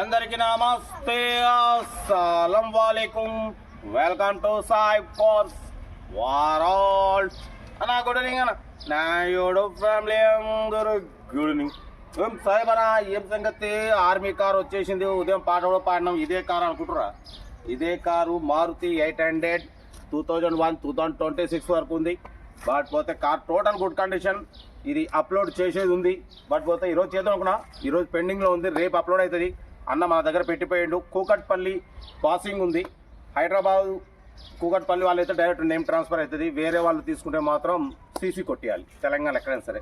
అందరికి నమస్తే. అస్సలం వాలేకుం వెల్కమ్ టు సాయి కోర్స్ వారాల్ అన్న గుడ్ ఈవినింగ్ అన్న. నా యోడు ఫ్యామిలీ అందరూ గుడ్ ఈవినింగ్. ఏం సాయి మన ఏం సంగతి? ఆర్మీ కార్ వచ్చేసింది. ఉదయం పాట కూడా పాడినాం. ఇదే కారు అనుకుంటురా ఇదే car Maruti eight hundred. Two thousand one two thousand twenty six వరకు ఉంది. బట్ పోతే కార్ టోటల్ గుడ్ కండిషన్. ఇది అప్లోడ్ చేసేది ఉంది. బట్ పోతే ఈరోజు చేద్దాం అనుకున్నా. ఈరోజు పెండింగ్లో ఉంది. రేపు అప్లోడ్ అవుతుంది. అన్న మన దగ్గర పెట్టిపోయిండు. కూకట్పల్లి పాసింగ్ ఉంది. హైదరాబాద్ కూకట్పల్లి వాళ్ళు అయితే డైరెక్ట్ నేమ్ ట్రాన్స్ఫర్ అవుతుంది వేరే వాళ్ళు తీసుకుంటే మాత్రం సీసీ కొట్టేయాలి. తెలంగాణ ఎక్కడైనా సరే.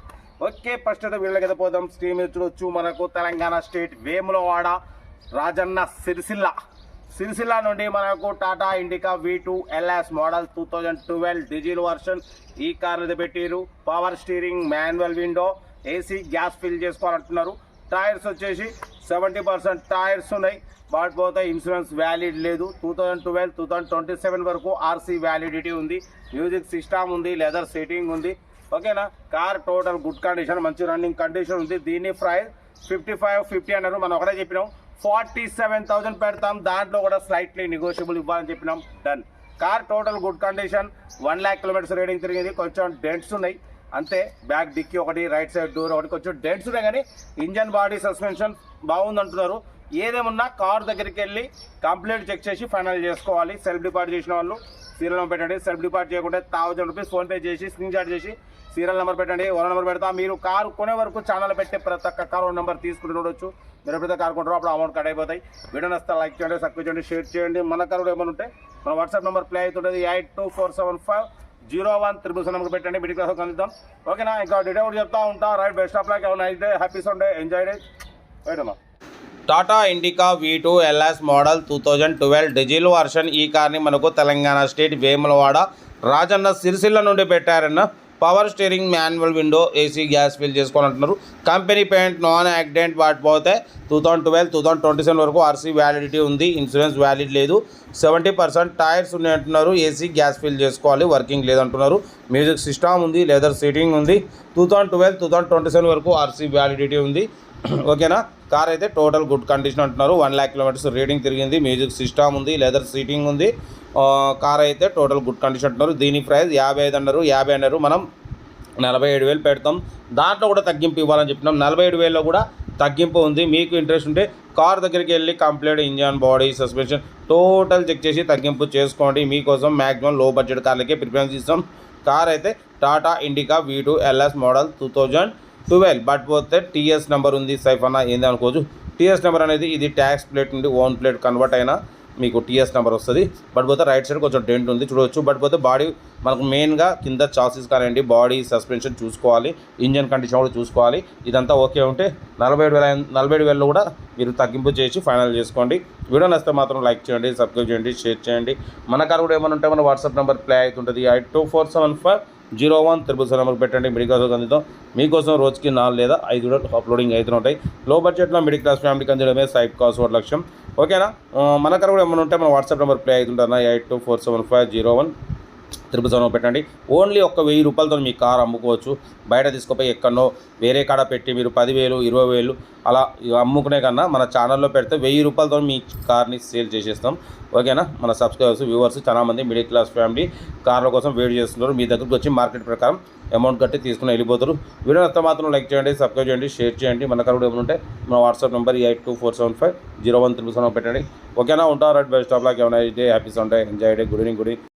ఓకే ఫస్ట్ అయితే వీళ్ళకి అయితే పోదాం. స్ట్రీమ్ చూడొచ్చు. మనకు తెలంగాణ స్టేట్ వేములవాడ రాజన్న సిరిసిల్ల. సిరిసిల్ల నుండి మనకు Tata Indica V two LS model two thousand twelve diesel version ఈ కార్ ఇది పెట్టిరు power steering manual window AC gas fill చేసుకోవాలంటున్నారు. Tyres వచ్చేసి సెవెంటీ పర్సెంట్ టైర్స్ ఉన్నాయి. వాటి పోతే ఇన్సూరెన్స్ వ్యాలిడ్ లేదు. Two thousand twelve two thousand twenty seven వరకు RC validity ఉంది. మ్యూజిక్ సిస్టమ్ ఉంది లెదర్ సీటింగ్ ఉంది. ఓకేనా? కార్ టోటల్ గుడ్ కండిషన్ మంచి రన్నింగ్ కండిషన్ ఉంది. దీని ప్రైస్ ఫిఫ్టీ ఫైవ్ ఫిఫ్టీ అన్నారు. మనం ఒకటే చెప్పినాం. ఫార్టీ సెవెన్ థౌసండ్ పెడతాం. దాంట్లో కూడా స్లైట్లీ నెగోషియబుల్ ఇవ్వాలని చెప్పినాం. Done car total good condition one lakh kilometres reading తిరిగింది. కొంచెం డెంట్స్ ఉన్నాయి. అంతే బ్యాక్ డిక్కీ ఒకటి రైట్ సైడ్ డోర్ ఒకటి కొంచెం డెంట్స్ ఉన్నాయి కానీ ఇంజన్ బాడీ సస్పెన్షన్ బాగుంది అంటున్నారు ఏదేమున్నా కార్ దగ్గరికి వెళ్ళి కంప్లీట్ చెక్ చేసి ఫైనల్ చేసుకోవాలి. సెల్ఫ్ డిపార్ట్ చేసిన వాళ్ళు సీరియల్ నెంబర్ పెట్టండి. సెల్ఫ్ డిపార్ట్ చేయకుంటే థౌజండ్ రూపీస్ ఫోన్పే చేసి స్క్రీన్ షాట్ చేసి సీరియల్ నెంబర్ పెట్టండి. ఓనర్ నెంబర్ పెడతా. మీరు కారు కొనే వరకు ఛానల్ పెట్టే ప్రతి ఒక్క కారు నెంబర్ తీసుకుని చూడొచ్చు మీరు ఎప్పుడైతే కారు కొంటారో. అప్పుడు అమౌంట్ కట్ అయిపోతాయి. వీడియో నస్తా లైక్ చేయండి సబ్స్క్రైబ్ చేయండి షేర్ చేయండి. మన కారు ఏమైనా ఉంటే మన వాట్సాప్ నెంబర్ ప్లే అవుతుంటుంది. Eight two four seven five zero one triple seven number పెట్టండి మిడిల్ క్లాస్ అందిద్దాం ఓకేనా ఇంకా డీటెయిల్ చెప్తా ఉంటా. Right best of like nice day happy Sunday enjoy day right అమ్మా Tata Indica V two LS model two thousand twelve diesel version ఈ కార్ని మనకు తెలంగాణ స్టేట్ వేములవాడ రాజన్న సిరిసిల్ల నుండి పెట్టారన్న power steering manual window AC gas fill చేసుకోవాలంటున్నారు. Company paint non accident వాటి పోతే two thousand twelve two thousand twenty seven వరకు RC validity ఉంది insurance valid లేదు. Seventy percent tyres ఉన్నాయి అంటున్నారు ఏసీ గ్యాస్ ఫిల్ చేసుకోవాలి వర్కింగ్ లేదంటున్నారు. మ్యూజిక్ సిస్టమ్ ఉంది లెదర్ సీటింగ్ ఉంది. Two thousand twelve two thousand twenty seven వరకు ఆర్సీ వ్యాలిడిటీ ఉంది. ఓకేనా? కార్ అయితే టోటల్ గుడ్ కండిషన్ అంటున్నారు. వన్ ల్యాక్ కిలోమీటర్స్ రీడింగ్ తిరిగింది. మ్యూజిక్ సిస్టమ్ ఉంది లెదర్ సీటింగ్ ఉంది. కార్ అయితే టోటల్ గుడ్ కండిషన్ అంటున్నారు. దీని ప్రైస్ యాభై ఐదు అన్నారు. యాభై అన్నారు. మనం నలభై ఏడు వేలు పెడతాం. దాంట్లో కూడా తగ్గింపు ఇవ్వాలని చెప్పినాం. నలభై ఏడు వేలలో కూడా తగ్గింపు ఉంది. మీకు ఇంట్రెస్ట్ ఉంటే కార్ దగ్గరికి వెళ్ళి complete engine body suspension total check చేసి తగ్గింపు చేసుకోండి. మీకోసం మ్యాక్సిమం లో బడ్జెట్ కార్లకే ప్రిఫరెన్స్ ఇస్తాం కార్ అయితే Tata Indica V two LS model two thousand twelve. But పోతే టీఎస్ నెంబర్ ఉంది సైఫ్ అన్న ఏంది అనుకోవచ్చు? టీఎస్ నెంబర్ అనేది ఇది ట్యాక్స్ ప్లేట్ నుండి ఓన్ ప్లేట్ కన్వర్ట్ అయినా మీకు టీఎస్ నెంబర్ వస్తుంది. బట్ పోతే రైట్ సైడ్ కొంచెం డెంట్ ఉంది చూడవచ్చు బట్ పోతే బాడీ మనకు మెయిన్గా కింద చాసెస్ కానివ్వండి బాడీ సస్పెన్షన్ చూసుకోవాలి ఇంజన్ కండిషన్ కూడా చూసుకోవాలి. ఇదంతా ఓకే ఉంటే నలభై ఏడు వేల నలభై ఏడు వేలలో కూడా మీరు తగ్గింపు చేసి ఫైనల్ చేసుకోండి. వీడియో నచ్చితే మాత్రం లైక్ చేయండి సబ్స్క్రైబ్ చేయండి షేర్ చేయండి. మన కారు కూడా ఏమైనా ఉంటే మన వాట్సాప్ నెంబర్ ప్లే అవుతుంటుంది. Eight two four seven five zero one triple seven number పెట్టండి. మిడిల్ క్లాస్ అందిద్దాం మీకోసం రోజుకి నాలుగు లేదా ఐదు వీడియోలు అప్లోడింగ్ అవుతూ ఉంటాయి. లో బడ్జెట్లో మిడిల్ క్లాస్ ఫ్యామిలీకి అందడమే సైప్ కాస్ట్ ఒక లక్ష్యం ఓకేనా? మన కూడా ఏమైనా ఉంటే మన WhatsApp number play అవుతుంటారా eight two four seven five zero one triple seven పెట్టండి. ఓన్లీ ఒక వెయ్యి రూపాయలతో మీ కార్ అమ్ముకోవచ్చు. బయట తీసుకుపోయి ఎక్కడో వేరే కాడ పెట్టి మీరు పదివేలు ఇరవై వేలు అలా అమ్ముకునే కన్నా మన ఛానల్లో పెడితే వెయ్యి రూపాయలతో మీ కార్ని సేల్ చేసేస్తాం. ఓకేనా? మన సబ్స్క్రైబర్స్ వ్యూవర్స్ చాలా మంది మిడిల్ క్లాస్ ఫ్యామిలీ కార్ల కోసం వెయిట్ చేస్తున్నారు. మీ దగ్గరికి వచ్చి మార్కెట్ ప్రకారం అమౌంట్ కట్టి తీసుకుని వెళ్ళిపోతారు. వీడియో నచ్చితే మాత్రం లైక్ చేయండి సబ్స్క్రైబ్ చేయండి షేర్ చేయండి. మన కార్ కూడా ఏమైనా ఉంటే మన WhatsApp number eight two four seven five zero one triple seven పెట్టండి. ఓకేనా? ఉంటారు రైట్ బెస్ట్ ఆఫ్ లాక్. ఏమైనా day happy Sunday enjoy day good evening good evening.